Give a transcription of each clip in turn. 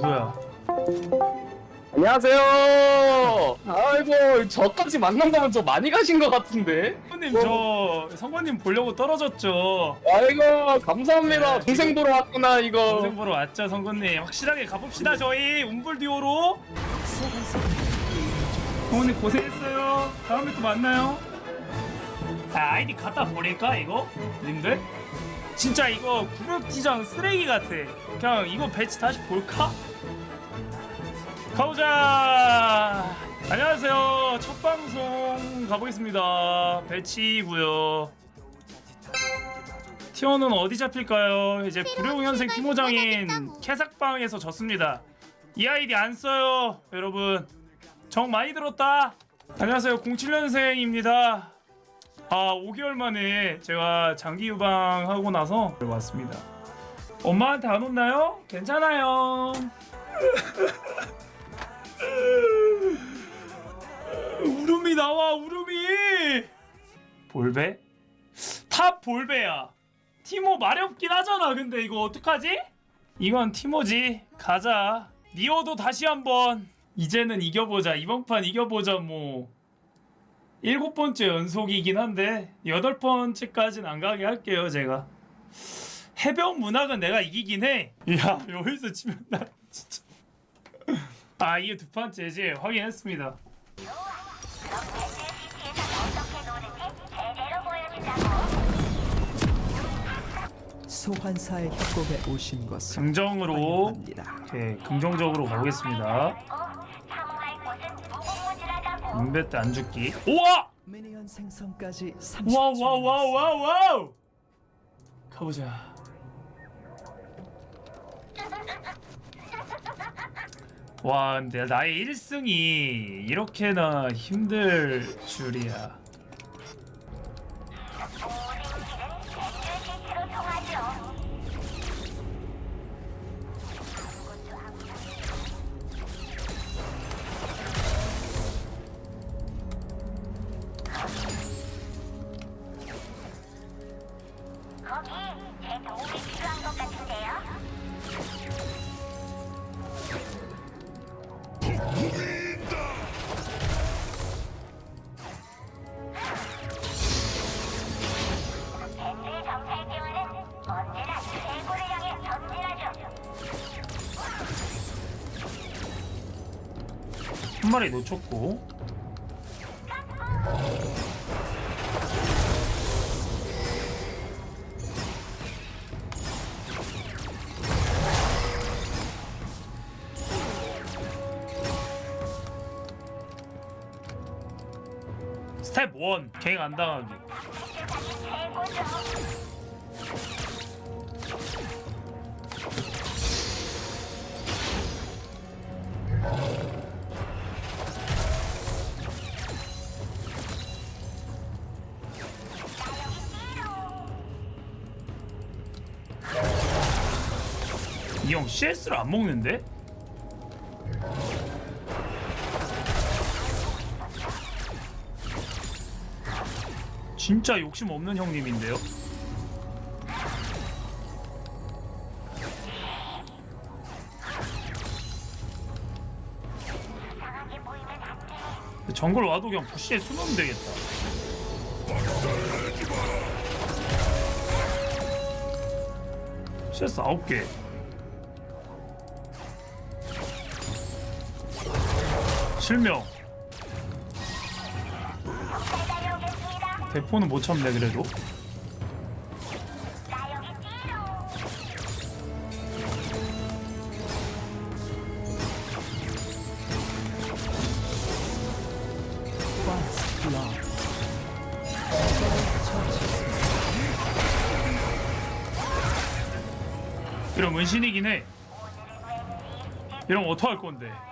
누구야? 안녕하세요. 아이고 저까지 만난다면 좀 많이 가신 것 같은데. 성건님 저 성건님 보려고 떨어졌죠. 아이고 감사합니다. 네, 동생 보러 왔구나 이거. 동생 보러 왔죠 성건님. 확실하게 가봅시다 저희 운불 듀오로. 성건님 고생했어요. 다음에 또 만나요. 아, 아이디 갖다 버릴까 이거? 님들? 진짜 이거 구력기장 쓰레기 같아. 그냥 이거 배치 다시 볼까? 가보자. 안녕하세요. 첫 방송 가보겠습니다. 배치고요. 티어는 어디 잡힐까요? 이제 구룡현생 팀호장인 캐삭방에서 졌습니다. 이 아이디 안 써요, 여러분. 정 많이 들었다. 안녕하세요, 07년생입니다. 아, 5개월 만에 제가 장기 유방하고 나서 왔습니다. 엄마한테 안 혼나요? 괜찮아요. 울음이 나와, 울음이. 볼배? 탑 볼배야. 티모 마렵긴 하잖아. 근데 이거 어떡하지? 이건 티모지. 가자. 니오도 다시 한번. 이제는 이겨보자. 이번 판 이겨보자 뭐. 일곱 번째 연속이긴 한데 여덟 번째까지는 안 가게 할게요 제가. 해병 문학은 내가 이기긴 해. 야 여기서 지면 나 진짜. 아 이게 두 판째지 확인했습니다. 소환사의 협곡에 오신 것을 긍정으로 환영합니다. 오케이 긍정적으로 가보겠습니다. 인베 때안 죽기. 우와! 미니언 생성까지 30초 와우 와우 와우 와우 와우! 가보자. 와 근데 나의 1승이 이렇게나 힘들 줄이야. 한 마리 놓쳤고. 스텝 1갱안 당하기 최 CS를 안 먹는데? 진짜 욕심 없는 형님인데요? 정글 와도 그냥 부시에 숨으면 되겠다. CS 9개. 실명. 다녀오겠습니다. 대포는 못 참네 그래도. 이런 은신이긴 해. 이런 거 어떡할 건데?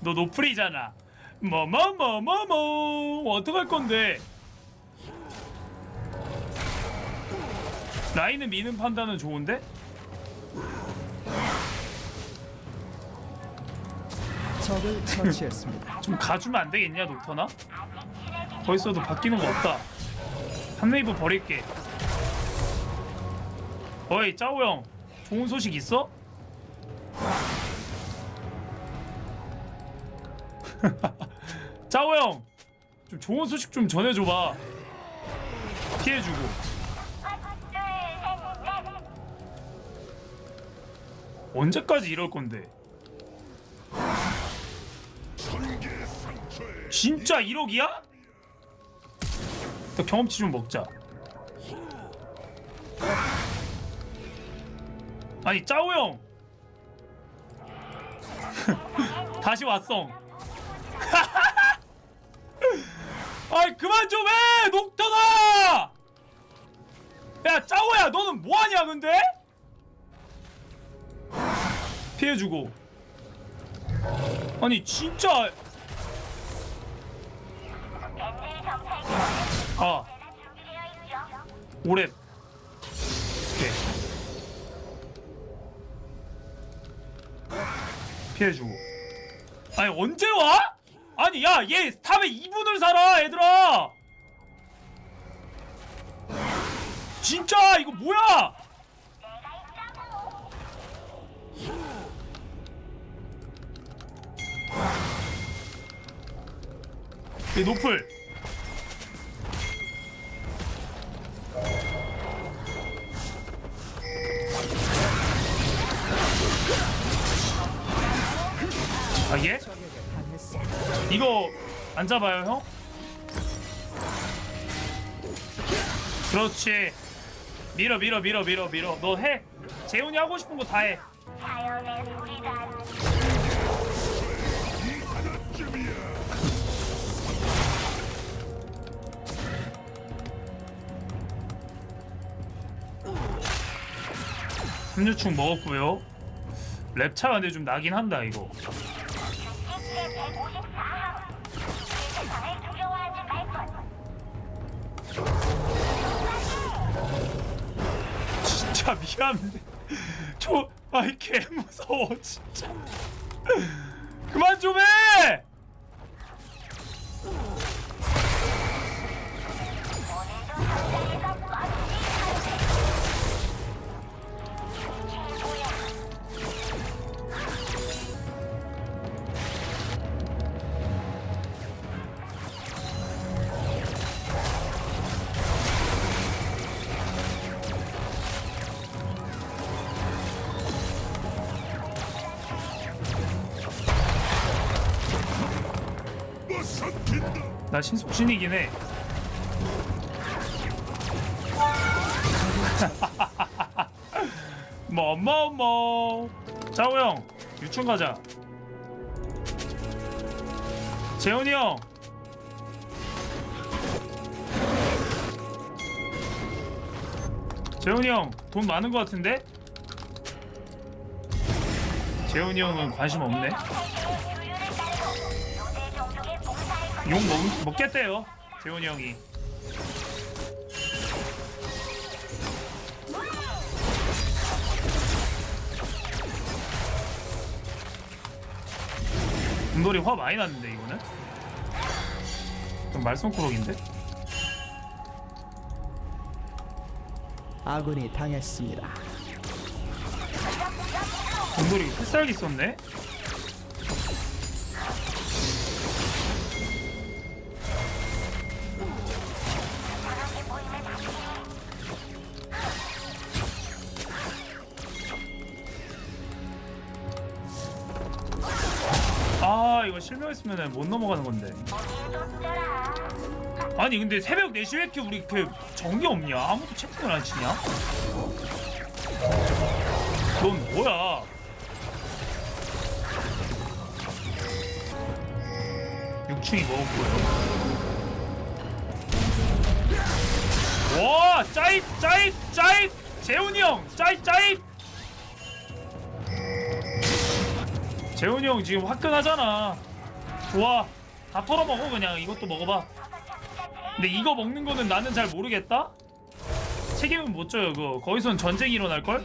너 노플이잖아. 뭐뭐뭐 뭐뭐 어떡할 건데? 라인을 미는 판단은 좋은데? 적을 처치했습니다. 좀 가주면 안 되겠냐 녹터나? 벌써도 바뀌는 거 없다. 한 웨이브 버릴게. 어이 짜오 형, 좋은 소식 있어? 짜오 형, 좀 좋은 소식 좀 전해줘봐. 피해주고. 언제까지 이럴 건데? 진짜 1억이야? 또 경험치 좀 먹자. 아니 짜오 형. 다시 왔어. 아이 그만 좀 해, 녹턴아. 야 짜오야, 너는 뭐 하냐 근데? 피해주고. 아니 진짜. 아 오랩. 피해주고. 아니 언제 와? 아니 야 얘 탑에 2분을 살아 얘들아. 진짜 이거 뭐야? 이 노플. 안 잡아요 형? 그렇지. 밀어 밀어 밀어 밀어 밀어. 너 해. 재훈이 하고 싶은 거 다해. 삼류충 먹었고요. 랩차가 근데 좀 나긴 한다 이거 진짜 미안한데 저 아이 개 무서워 진짜 그만 좀 해! 나 신속신이긴 해. 뭐뭐뭐 짜오 형 유충 가자. 재훈이 형. 재훈이 형 돈 많은 것 같은데? 재훈이 형은 관심 없네. 욕 먹, 먹겠대요 재훈이 형이. 금돌이 화 많이 났는데 이거는? 좀 말썽꾸러기인데? 아군이 당했습니다. 금돌이 햇살기 썼네 실명했으면 못 넘어가는 건데. 아니 근데 새벽 4시 왜 이렇게 우리 그 정이 없냐? 아무도 채팅을 안 치냐? 넌 뭐야? 육충이 먹었고요 와 짜입 짜입 짜입! 재훈이 형 짜입 짜입! 재훈이 형 지금 화끈하잖아 좋아 다 털어먹어 그냥. 이것도 먹어봐. 근데 이거 먹는 거는 나는 잘 모르겠다? 책임은 못 져요 그거. 거기선 전쟁이 일어날걸?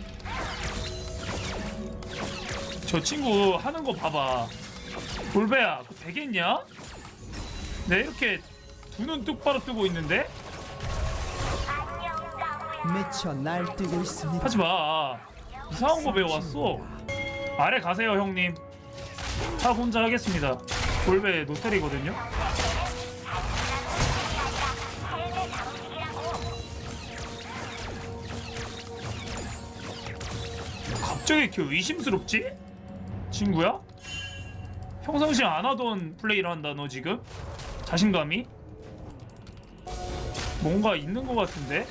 저 친구 하는 거 봐봐. 돌배야 그거 되겠냐? 내 이렇게 두 눈 똑바로 뜨고 있는데? 미쳐 날뛰고 있습니다. 하지마. 이상한 거 배워왔어. 아래 가세요 형님. 차 혼자 하겠습니다 볼베 노텔이거든요. 갑자기 이렇게 의심스럽지? 친구야? 평상시 안 하던 플레이를 한다 너 지금? 자신감이? 뭔가 있는 것 같은데?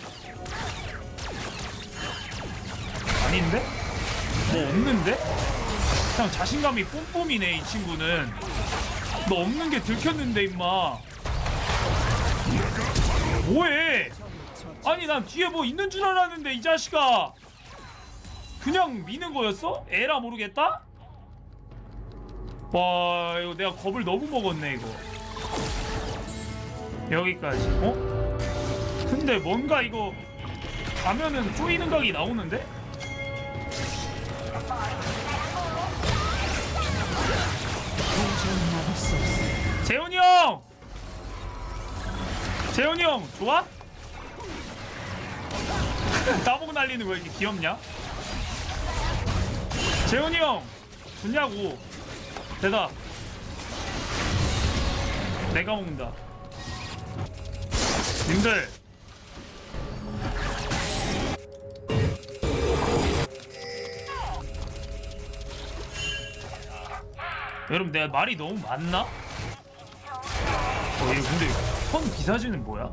아닌데? 뭐 없는데? 그냥 자신감이 뿜뿜이네 이 친구는 너 없는 게 들켰는데 임마 뭐해 아니 난 뒤에 뭐 있는 줄 알았는데 이 자식아 그냥 미는 거였어? 에라 모르겠다? 와 이거 내가 겁을 너무 먹었네 이거 여기까지 어? 근데 뭔가 이거 가면은 쪼이는 각이 나오는데? 재훈이 형! 재훈이 형 좋아? 따봉 날리는 거 이렇게 귀엽냐? 재훈이 형 좋냐고 대답 내가 먹는다 님들 여러분 내가 말이 너무 많나? 어, 이거 근데 선 기사진은 뭐야?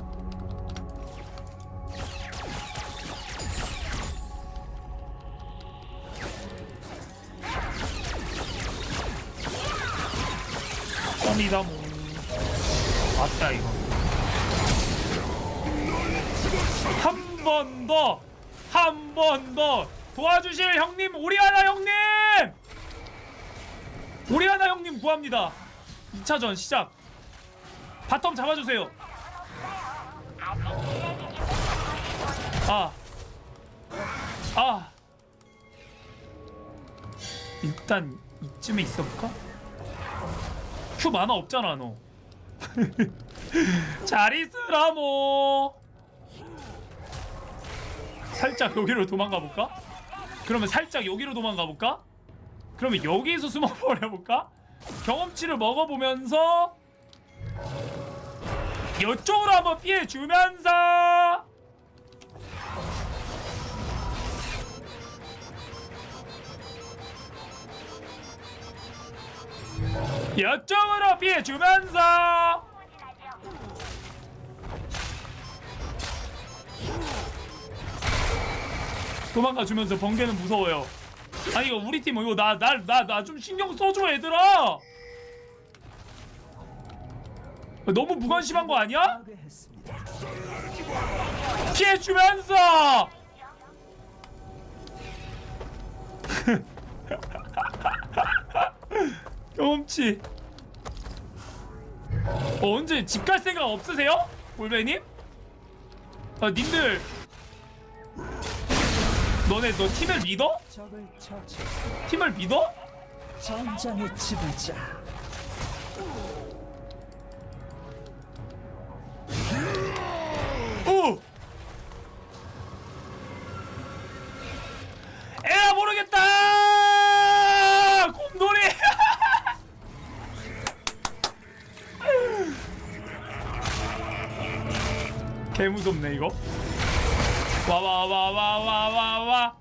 선이다 뭐. 맞다 이거. 한 번 더! 한 번 더! 도와주실 형님 오리아나 형님! 오리아나 형님 구합니다. 2차전 시작 바텀 잡아주세요 아. 아. 일단 이쯤에 있어볼까? 큐 만화 없잖아 너. 잘 있으라 뭐. 살짝 여기로 도망가 볼까? 그러면 살짝 여기로 도망가 볼까? 그러면 여기에서 숨어 버려 볼까? 경험치를 먹어보면서 이쪽으로 한번 피해 주면서 이쪽으로 피해 주면서 도망가 주면서 번개는 무서워요. 아니 이거 우리 팀 이거 나 나 나 나 좀 신경 써줘 얘들아. 너무 무관심한 거 아니야? 파괴했습니다. 피해 주면서 경험치 어, 언제 집 갈 생각 없으세요? 볼베님? 아 님들 너네 너 팀을 믿어? 팀을 믿어? 전장의 지배자. 오! 에라 모르겠다! 곰돌이! 개 무섭네 이거. 와와와와와와와.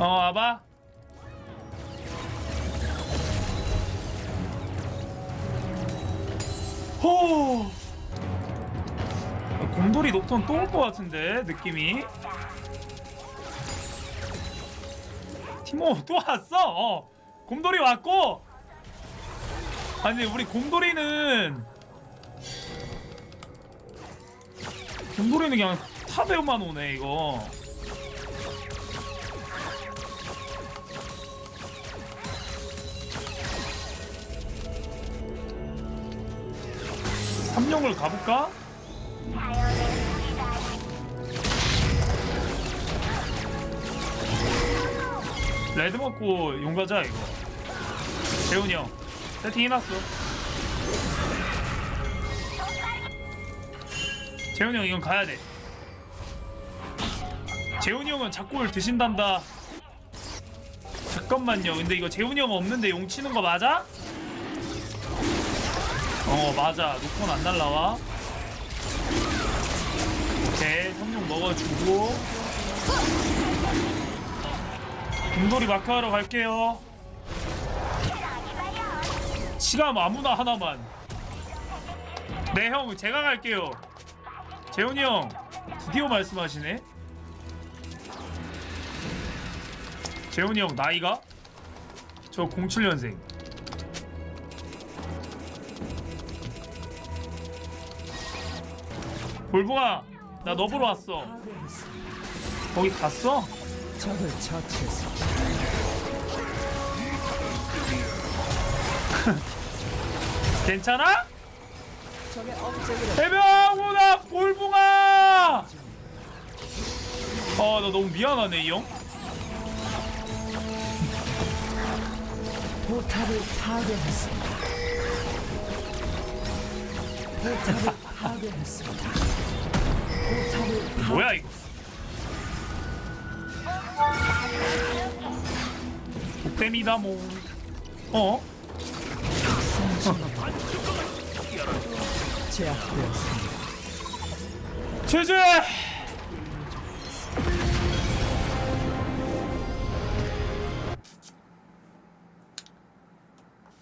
어 와봐. 호. 곰돌이 녹턴 또 올 것 같은데 느낌이 티모 또 왔어 어. 곰돌이 왔고 아니 우리 곰돌이는 곰돌이는 그냥 탑에만 오네 이거 삼룡을 가볼까? 레드 먹고 용 가자 이거 재훈이 형 세팅 해놨어 재훈이 형 이건 가야 돼 재훈이 형은 작골 드신단다 작, 잠깐만요. 근데 이거 재훈이 형 없는데 용 치는 거 맞아? 어 맞아. 녹턴 안 날라와. 오케이 성룡 먹어주고 공돌이 마크하러 갈게요. 시간 아무나 하나만. 네 형 제가 갈게요. 재훈이 형 드디어 말씀하시네. 재훈이 형 나이가 저 07년생. 볼보가 나너 보러 왔어. 거기 갔어? 적을 처치했습니다. 괜찮아? 적의 업적을 해병우나 볼붕아! 아, 나 너무 미안하네, 이 형. 포탑을 파괴했습니다. 포탑을 파괴했습니다. 포탑을 뭐야, 이거. 복댐이다, 뭐. 어? 제압되었습니다. 제재!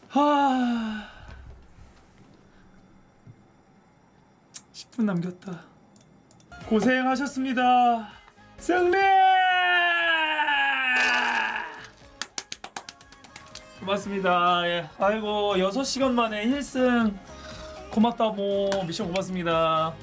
하... 10분 남겼다. 고생하셨습니다. 승리! 고맙습니다. 예. 아이고 6시간 만에 1승 고맙다 모 미션 고맙습니다.